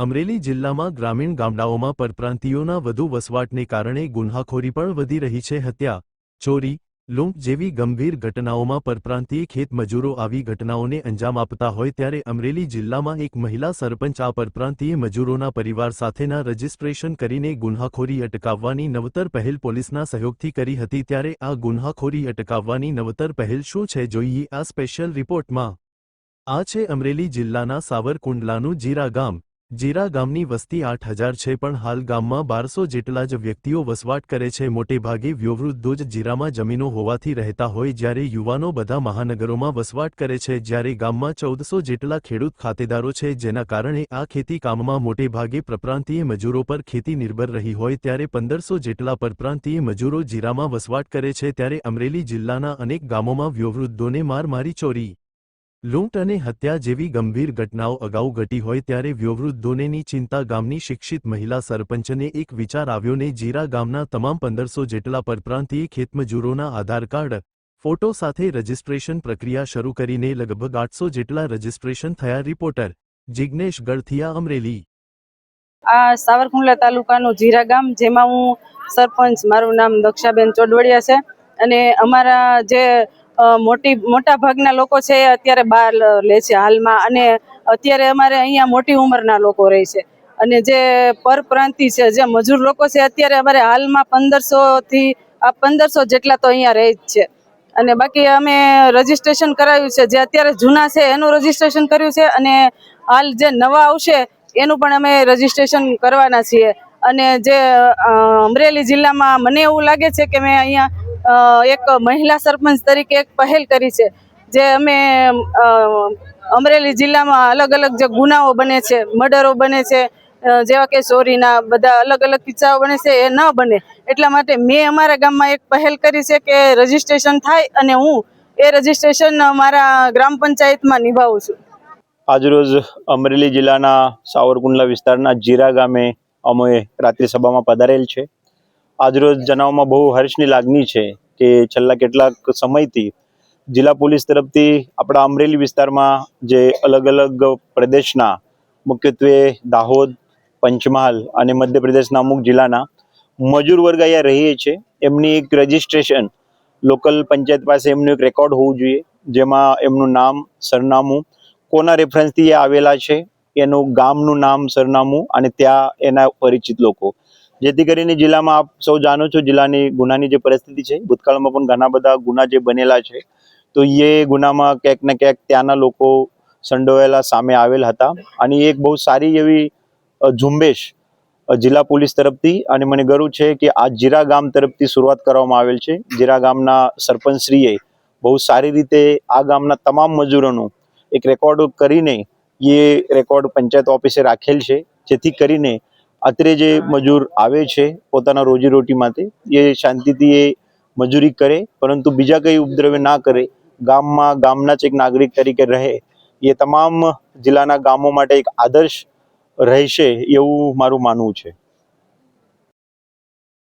અમરેલી જિલ્લામાં ગ્રામીણ ગામડાઓમાં પરપ્રાંતિયોના વધુ વસવાટને કારણે ગુન્હાખોરી પણ વધી રહી છે. હત્યા, ચોરી, લૂંટ જેવી ગંભીર ઘટનાઓમાં પરપ્રાંતીય ખેતમજૂરો આવી ઘટનાઓને અંજામ આપતા હોય ત્યારે અમરેલી જિલ્લામાં એક મહિલા સરપંચ આ પરપ્રાંતીય મજૂરોના પરિવાર સાથેના રજીસ્ટ્રેશન કરીને ગુન્હાખોરી અટકાવવાની નવતર પહેલ પોલીસના સહયોગથી કરી હતી. ત્યારે આ ગુન્હાખોરી અટકાવવાની નવતર પહેલ શું છે જોઈએ? આ સ્પેશિયલ રિપોર્ટમાં આ છે અમરેલી જિલ્લાના સાવરકુંડલાનું જીરા ગામ. જીરા ગામની વસ્તી આઠ હજાર છે પણ હાલ ગામમાં બારસો જેટલા જ વ્યક્તિઓ વસવાટ કરે છે. મોટેભાગે વયોવૃદ્ધો જ જીરામાં જમીનો હોવાથી રહેતા હોય જ્યારે યુવાનો બધા મહાનગરોમાં વસવાટ કરે છે. જ્યારે ગામમાં ચૌદસો જેટલા ખેડૂત ખાતેદારો છે જેના કારણે આ ખેતી કામમાં મોટેભાગે પ્રપ્રાંતીય મજૂરો પર ખેતી નિર્ભર રહી હોય ત્યારે પંદરસો જેટલા પરપ્રાંતીય મજૂરો જીરામાં વસવાટ કરે છે ત્યારે અમરેલી જિલ્લાના અનેક ગામોમાં વયોવૃદ્ધોને માર મારી ચોરી. લૂંટ અને હત્યા જેવી ગંભીર ઘટનાઓ અગાઉ ઘટી હોય ત્યારે વયોવૃદ્ધોનેની ચિંતા ગામની શિક્ષિત મહિલા સરપંચને એક વિચાર આવ્યો ને જીરા ગામના તમામ પંદરસો જેટલા પરપ્રાંતીય ખેતમજૂરોના આધાર કાર્ડ, ફોટો સાથે રજીસ્ટ્રેશન પ્રક્રિયા શરૂ કરીને લગભગ આઠસો જેટલા રજીસ્ટ્રેશન થયા રિપોર્ટર, જિગ્નેશ ગળથિયા અમરેલી. આ સાવરકુંડલા તાલુકાનું જીરા ગામ, જેમાં હું સરપંચ, મારું નામ દક્ષાબેન ચોડવડિયા છે. અને અમારા જે મોટી, મોટા ભાગના લોકો છે અત્યારે બહાર લે છે હાલમાં. અને અત્યારે અમારે અહીંયા મોટી ઉંમરના લોકો રહે છે. અને જે પરપ્રાંતિ છે, જે મજૂર લોકો છે, અત્યારે અમારે હાલમાં પંદરસો થી આ પંદરસો જેટલા તો અહીંયા રહે જ છે. અને બાકી અમે રજીસ્ટ્રેશન કરાવ્યું છે. જે અત્યારે જૂના છે, એનું રજીસ્ટ્રેશન કર્યું છે અને હાલ જે નવા આવશે, એનું પણ અમે રજીસ્ટ્રેશન કરવાના છીએ. અને જે અમરેલી જિલ્લામાં મને એવું લાગે છે કે મેં અહીંયા એક મહિલા સરપંચ તરીકે એક પહેલ કરી છે, જે અમે અમરેલી જિલ્લામાં અલગ અલગ જે ગુનાઓ બને છે, મર્ડરો બને છે જેવા કે ચોરીના બધા અલગ અલગ કિસ્સાઓ બને છે, એ ન બને. એટલા માટે મેં અમારા ગામમાં એક પહેલ કરી છે કે રજીસ્ટ્રેશન થાય અને હું એ રજીસ્ટ્રેશન મારા ગ્રામ પંચાયતમાં નિભાવું છું. આજરોજ અમરેલી જિલ્લાના સાવરકુંડલા વિસ્તારના જીરા ગામે અમે રાત્રિ સભામાં પધારેલ છે. આજરોજ જણાવવામાં બહુ હર્ષની લાગણી છે કે છેલ્લા કેટલાક સમયથી જિલ્લા પોલીસ તરફથી આપણા અમરેલી વિસ્તારમાં જે અલગ અલગ પ્રદેશના મુખ્યત્વે દાહોદ, પંચમહાલ અને મધ્યપ્રદેશના અમુક જિલ્લાના મજૂર વર્ગ અહીંયા રહીએ છે એમની એક રજિસ્ટ્રેશન લોકલ પંચાયત પાસે એમનું એક રેકોર્ડ હોવું જોઈએ, જેમાં એમનું નામ, સરનામું કોના રેફરન્સથી એ આવેલા છે, એનું ગામનું નામ, સરનામું અને ત્યાં એના પરિચિત લોકો. જેથી કરીને જિલ્લામાં આપ સૌ જાણો છો, જિલ્લાની ગુનાની જે પરિસ્થિતિ છે, ભૂતકાળમાં પણ ઘણા બધા ગુના જે બનેલા છે, તો એ ગુનામાં ક્યાંક ને ક્યાંક ત્યાંના લોકો સંડોવાયેલા સામે આવેલ હતા. અને એક બહુ સારી એવી ઝુંબેશ જિલ્લા પોલીસ તરફથી અને મને ગર્વ છે કે આ જીરા ગામ તરફથી શરૂઆત કરવામાં આવેલ છે. જીરા ગામના સરપંચશ્રીએ બહુ સારી રીતે આ ગામના તમામ મજૂરોનું એક રેકોર્ડ કરીને એ રેકોર્ડ પંચાયત ઓફિસે રાખેલ છે, જેથી કરીને અત્રે જે મજૂર આવે છે પોતાના રોજીરોટી માટે એ શાંતિથી એ મજૂરી કરે પરંતુ બીજા કંઈ ઉપદ્રવ્ય ના કરે ગામમાં ગામના જ એક નાગરિક તરીકે રહે એ તમામ જિલ્લાના ગામો માટે એક આદર્શ રહેશે એવું મારું માનવું છે.